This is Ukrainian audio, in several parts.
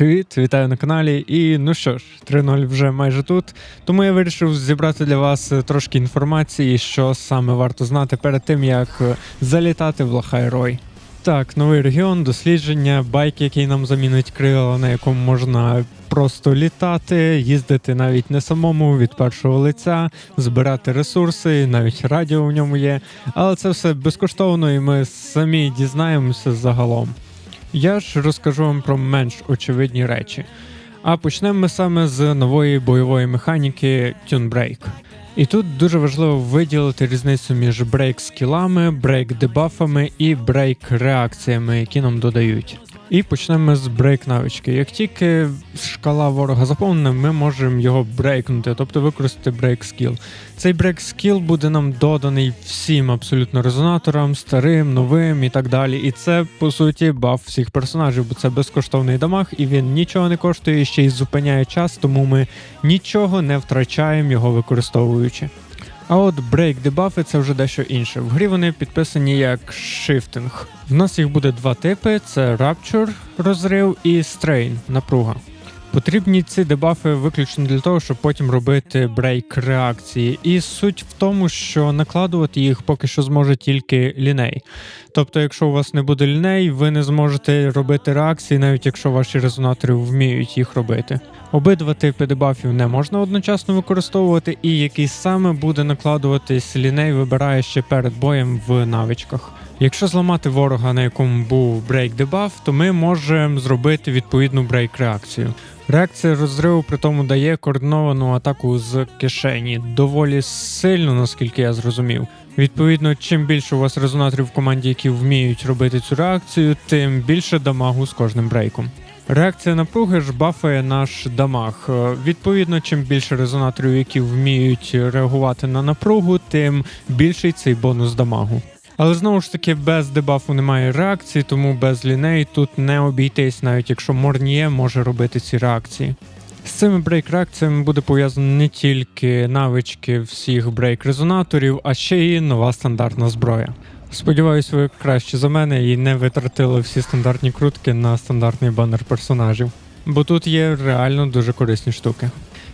Привіт, вітаю на каналі. І ну що ж, 3.0 вже майже тут. Тому я вирішив зібрати для вас е, трошки інформації, що саме варто знати перед тим, як е, залітати в Лахайрой. Так, новий регіон, дослідження, байк, який нам замінить крила, на якому можна просто літати, їздити навіть не самому від першого лиця, збирати ресурси, навіть радіо в ньому є. Але це все безкоштовно, і ми самі дізнаємося загалом. Я ж розкажу вам про менш очевидні речі. А почнемо ми саме з нової бойової механіки тюнбрейк. І тут дуже важливо виділити різницю між брейк скілами, брейк дебафами і брейк реакціями, які нам додають. І почнемо з брейк навички. Як тільки шкала ворога заповнена, ми можемо його брейкнути, тобто використати брейк скіл. Цей брейк скіл буде нам доданий всім абсолютно резонаторам, старим, новим і так далі. І це по суті баф всіх персонажів, бо це безкоштовний дамаг, і він нічого не коштує, ще й зупиняє час, тому ми нічого не втрачаємо його використовуючи. А от брейк дебафи це вже дещо інше. В грі вони підписані як shifting. В нас їх буде два типи: це Rapture, розрив і Strain, напруга. Потрібні ці дебафи виключно для того, щоб потім робити брейк реакції. І суть в тому, що накладувати їх поки що зможе тільки ліней. Тобто, якщо у вас не буде ліней, ви не зможете робити реакції, навіть якщо ваші резонатори вміють їх робити. Обидва типи дебафів не можна одночасно використовувати, і який саме буде накладуватись ліней, вибирає ще перед боєм в навичках. Якщо зламати ворога, на якому був брейк дебаф, то ми можемо зробити відповідну брейк реакцію. Реакція розриву при тому дає координовану атаку з кишені доволі сильно, наскільки я зрозумів. Відповідно, чим більше у вас резонаторів в команді, які вміють робити цю реакцію, тим більше дамагу з кожним брейком. Реакція напруги ж бафає наш дамаг. Е, Відповідно, чим більше резонаторів, які вміють реагувати на напругу, тим більший цей бонус дамагу. Але знову ж таки, без дебафу немає реакції, тому без ліней тут не обійтись, навіть якщо Морніє може робити ці реакції. З цими брейк-реакціями буде пов'язано не тільки навички всіх брейк-резонаторів, а ще й нова стандартна зброя. Сподіваюсь, ви краще за мене і не витратили всі стандартні крутки на стандартний банер персонажів, бо тут є реально дуже корисні штуки.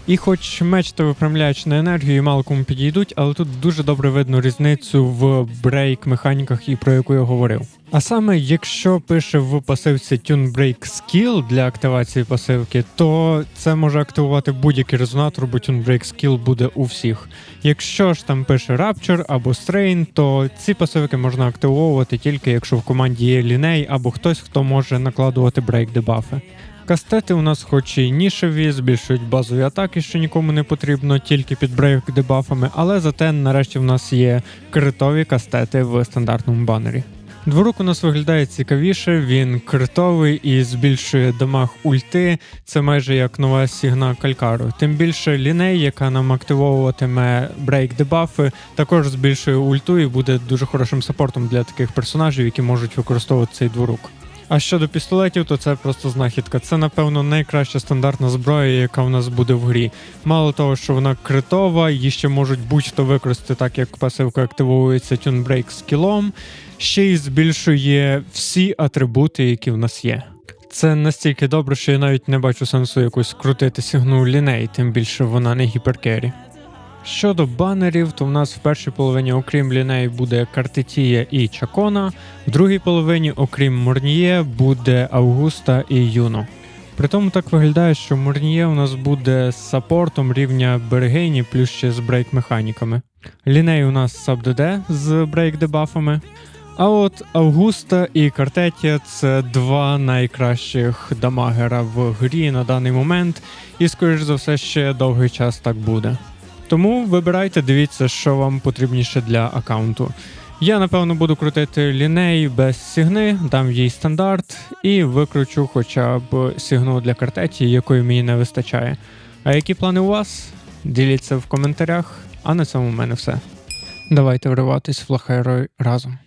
І хоч меч та виправляч на енергію мало кому підійдуть, але тут дуже добре видно різницю в брейк механіках і про яку я говорив. А саме, якщо пише в пасивці Tune Break Skill для активації пасивки, то це може активувати будь-який резонатор, бо Tune Break Skill буде у всіх. Якщо ж там пише Rapture або Strain, то ці пасивки можна активовувати тільки якщо в команді є ліней або хтось, хто може накладувати брейк дебафи. Кастети у нас хоч і нішеві, збільшують базові атаки, що нікому не потрібно, тільки під брейк дебафами, але зате нарешті в нас є критові кастети в стандартному банері. Дворук у нас виглядає цікавіше, він критовий і збільшує дамаг ульти. Це майже як нова сігна калькару. Тим більше ліней, яка нам активовуватиме брейк дебафи, також збільшує ульту і буде дуже хорошим саппортом для таких персонажів, які можуть використовувати цей дворук. А щодо пістолетів, то це просто знахідка. Це, напевно, найкраща стандартна зброя, яка в нас буде в грі. Мало того, що вона критова, її ще можуть будь-хто використати, так як пасивка активується тюнбрейк скілом, ще й збільшує всі атрибути, які в нас є. Це настільки добре, що я навіть не бачу сенсу якось крутити сигну ліней, тим більше вона не гіперкері. Щодо банерів, то в нас в першій половині, окрім ліней, буде Картетія і Чакона, в другій половині, окрім Морніє, буде Августа і Юно. При тому так виглядає, що Морніє у нас буде з саппортом рівня Бергейні, плюс ще з брейк-механіками. Ліней у нас SubDD з брейк-дебафами. А от Августа і Картетія це два найкращих дамагера в грі на даний момент, і, скоріш за все, ще довгий час так буде. Тому вибирайте, дивіться, що вам потрібніше для аккаунту. Я, напевно, буду крутити ліней без сігни, дам їй стандарт і викручу хоча б сігну для картеті, якої мені не вистачає. А які плани у вас? Діліться в коментарях, а на цьому в мене все. Давайте вриватись в Лахайрой разом.